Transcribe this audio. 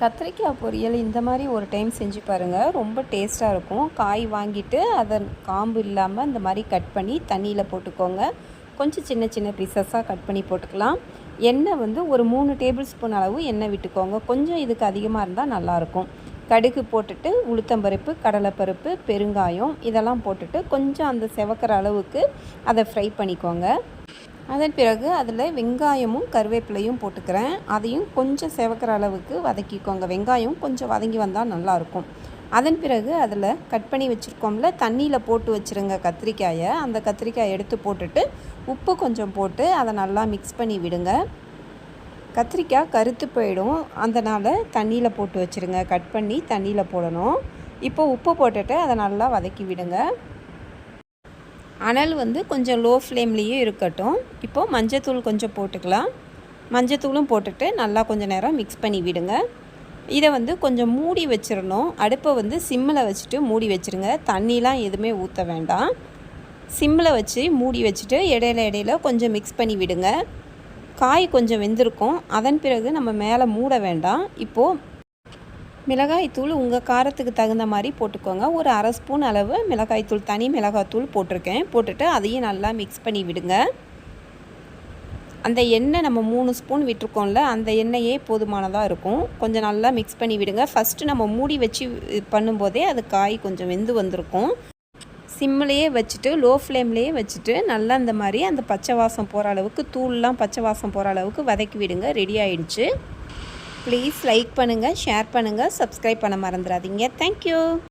கத்திரிக்காய் பொரியல் இந்த மாதிரி ஒரு டைம் செஞ்சு பாருங்கள் ரொம்ப டேஸ்ட்டாக இருக்கும். காய் வாங்கிட்டு அதை காம்பு இல்லாமல் இந்த மாதிரி கட் பண்ணி தண்ணியில் போட்டுக்கோங்க. கொஞ்சம் சின்ன சின்ன பீசஸாக கட் பண்ணி போட்டுக்கலாம். எண்ணெய் வந்து ஒரு மூணு டேபிள் ஸ்பூன் அளவு எண்ணெய் விட்டுக்கோங்க. கொஞ்சம் இதுக்கு அதிகமாக இருந்தால் நல்லாயிருக்கும் கடுகு போட்டுட்டு உளுத்தம்பருப்பு கடலைப்பருப்பு பெருங்காயம் இதெல்லாம் போட்டுட்டு கொஞ்சம் அந்த செவக்கிற அளவுக்கு அதை ஃப்ரை பண்ணிக்கோங்க. அதன் பிறகு அதில் வெங்காயமும் கருவேப்பிலையும் போட்டுக்கிறேன். அதையும் கொஞ்சம் செவக்கிற அளவுக்கு வதக்கிக்கோங்க. வெங்காயம் கொஞ்சம் வதங்கி வந்தால் நல்லாயிருக்கும் அதன் பிறகு அதில் கட் பண்ணி வச்சுருக்கோம்ல தண்ணியில் போட்டு வச்சுருங்க கத்திரிக்காயை. அந்த கத்திரிக்காயை எடுத்து போட்டுட்டு உப்பு கொஞ்சம் போட்டு அதை நல்லா மிக்ஸ் பண்ணி விடுங்க. கத்திரிக்காய் கருத்து போயிடும். அதனால் தண்ணியில் போட்டு வச்சுருங்க. கட் பண்ணி தண்ணியில் போடணும். இப்போ உப்பு போட்டுட்டு அதை நல்லா வதக்கி விடுங்க. அனல் வந்து கொஞ்சம் லோ ஃப்ளேம்லேயும் இருக்கட்டும். இப்போது மஞ்சத்தூள் கொஞ்சம் போட்டுக்கலாம். மஞ்சத்தூளும் போட்டுட்டு நல்லா கொஞ்சம் நேரம் மிக்ஸ் பண்ணி விடுங்க. இதை வந்து கொஞ்சம் மூடி வச்சிடணும் அடுப்பை வந்து சிம்மில் வச்சுட்டு மூடி வச்சுருங்க. தண்ணிலாம் எதுவுமே ஊற்ற வேண்டாம். சிம்மில் வச்சு மூடி வச்சுட்டு இடையில இடையில கொஞ்சம் மிக்ஸ் பண்ணி விடுங்க. காய் கொஞ்சம் வெந்திருக்கும். அதன் பிறகு நம்ம மேலே மூட வேண்டாம். இப்போது மிளகாய்த்தூள் உங்கள் காரத்துக்கு தகுந்த மாதிரி போட்டுக்கோங்க. ஒரு அரை ஸ்பூன் அளவு மிளகாய்த்தூள் தனி மிளகாய்த்தூள் போட்டிருக்கேன். போட்டுட்டு அதையும் நல்லா மிக்ஸ் பண்ணி விடுங்க. அந்த எண்ணெய் நம்ம மூணு ஸ்பூன் விட்டுருக்கோம்ல அந்த எண்ணெயே போதுமானதாக இருக்கும். கொஞ்சம் நல்லா மிக்ஸ் பண்ணி விடுங்க. ஃபஸ்ட்டு நம்ம மூடி வச்சு பண்ணும்போதே அது காய் கொஞ்சம் வெந்து வந்திருக்கும். சிம்மிலேயே வச்சுட்டு லோ ஃப்ளேம்லேயே வச்சுட்டு நல்லா இந்த மாதிரி அந்த பச்சை வாசம் போகிற அளவுக்கு தூள்லாம் பச்சை வாசம் போகிற அளவுக்கு வதக்கி விடுங்க. ரெடி ஆயிடுச்சு. ப்ளீஸ் லைக் பண்ணுங்கள் ஷேர் பண்ணுங்கள் சப்ஸ்கிரைப் பண்ண மறந்துடாதீங்க தேங்க்யூ